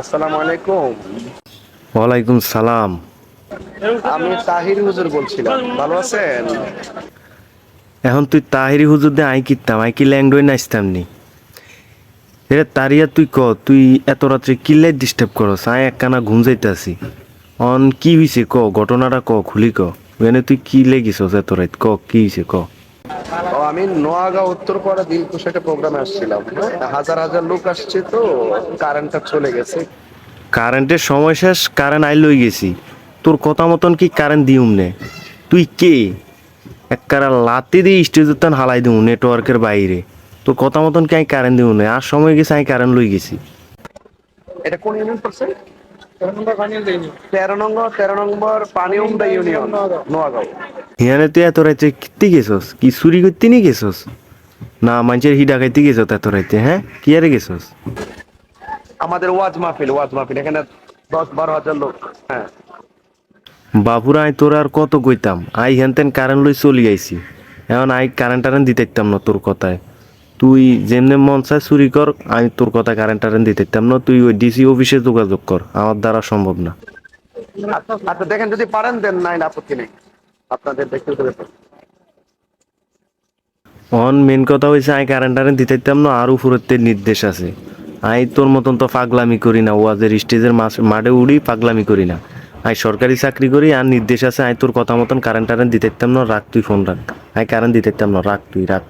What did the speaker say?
আসসালামু আলাইকুম। ওয়ালাইকুম সালাম। আমি তাহির হুজুর বলছিলাম। ভালো আছেন? এখন তুই তাহিরি হুজুর দিয়ে আই কিতাম আই কি ল্যাংডোয় নাচতাম নি? রে তারিয়া তুই ক? তুই এত রাত্রে কিল্লাই ডিস্টার্ব করস? আই একখানা ঘুম যাইতাছি। অন কি হইছে ক? ঘটনাটা ক? খুলি ক? ওখানে তুই কি লেগিছস এত রাত? ক? কি হইছে ক? আমি নোয়াগাঁও উত্তরপাড়া দিলকুশ একটা প্রোগ্রামে আসছিলাম। হাজার হাজার লোক আসছে তো কারেন্টটা চলে গেছে। কারেন্টের সময় শেষ কারেন্ট আই লই গেছি। তোর কথা মতন কি কারেন্ট দিউম নে? তুই কে? এককারা লাতি দিয়ে স্টেজের তান হালাই দিউ নেটওয়ার্কের বাইরে। তোর কথা মতন কি আমি কারেন্ট দিউ নে? আর সময় গেছে আমি কারেন্ট লই গেছি। এটা কোন ইউনিয়ন পড়ছে তেরো নম্বর তেরো নম্বর পানি ইউনিয়ন নোয়াগাঁও। হিয়ানে তুই এত রাইতে কিত্তি গেছস? কি চুরি করতে নি গেছস? না মানুষের হি ডাকাইতে গেছ এত রাইতে হ্যাঁ? কি আরে গেছস? আমাদের ওয়াজ মাহফিল ওয়াজ মাহফিল এখানে দশ বারো হাজার লোক হ্যাঁ। বাপুরা আই তোর আর কত কইতাম? আই হেন তেন কারেন্ট লই চলি আইছি। এখন আই কারেন্ট টারেন্ট দিতেতাম না তোর কথায়। তুই যেমনে মন চায় চুরি কর আমি তোর কথা কারেন্ট টারেন্ট দিতেতাম না। তুই ওই ডিসি অফিসে যোগাযোগ কর আমার দ্বারা সম্ভব না। আচ্ছা আচ্ছা, দেখেন যদি পারেন দেন নাই আপত্তি নেই। আপনাদের ব্যক্তিগত ব্যাপার অন মেন কথা হয়েছে কারেন্ট দিতে দিতাম না, আর উপরের নির্দেশ আছে। আই তোর মতন তো পাগলামি করি না, ওয়াজের স্টেজের মাঠে উড়ি পাগলামি করি না। আই সরকারি চাকরি করি, আর নির্দেশ আছে, আই তোর কথা মতন কারেন্ট দিতে দিতাম না, রাখ তুই ফোন রাখ। আই কারেন্ট দিতাম না, রাখ তুই, রাখ